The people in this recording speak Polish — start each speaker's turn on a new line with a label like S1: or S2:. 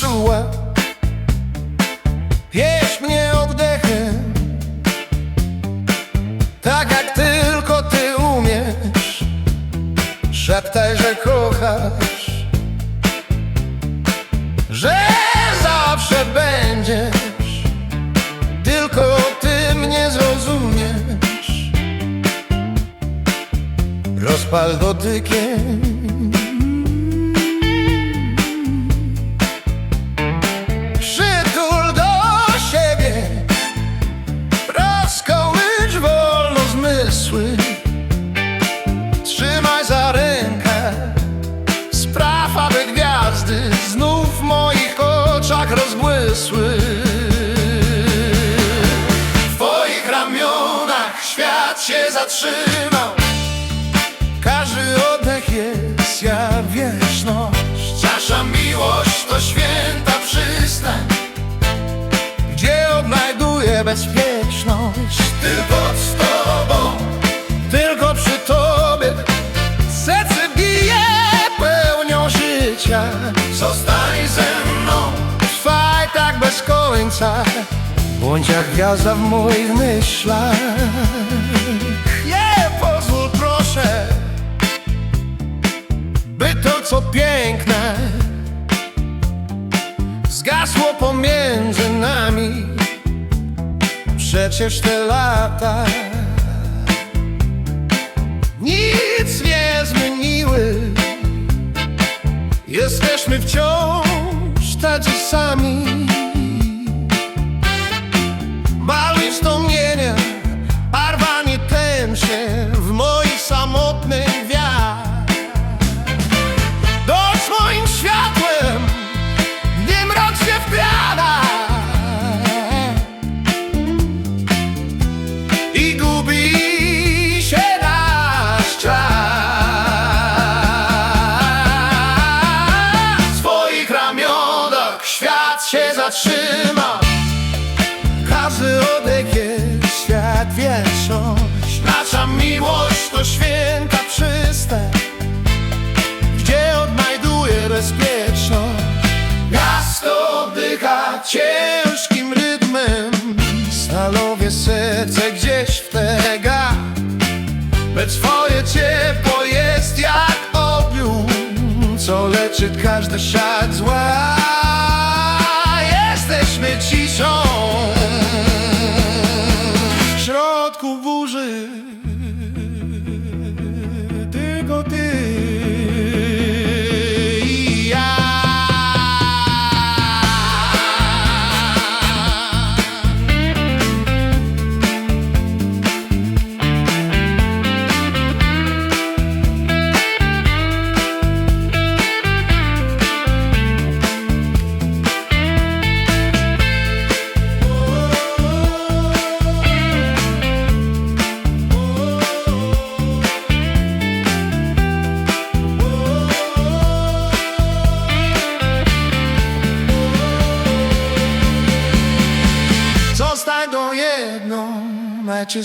S1: czuła mnie oddechy Tak jak tylko ty umiesz. Szeptaj, że kochasz Że zawsze będziesz. Tylko ty mnie zrozumiesz. Rozpal dotykiem. W twoich ramionach świat się zatrzymał. Każdy oddech jest jak Nasza miłość to święta przystań Gdzie odnajduję bezpieczność końca Bądź jak gwiazda w moich myślach. Nie pozwól proszę By to co piękne Zgasło pomiędzy nami. Przecież te lata Nic nie zmieniły. Jesteśmy wciąż tacy sami się zatrzyma. Każdy oddech jest świat wieczność. Nasza miłość to święta przystań Gdzie odnajduję bezpieczność? Miasto oddycha ciężkim rytmem. Stalowie serce gdzieś w tegach Lecz twoje ciepło jest jak opium Co leczy każdy szat zła me ci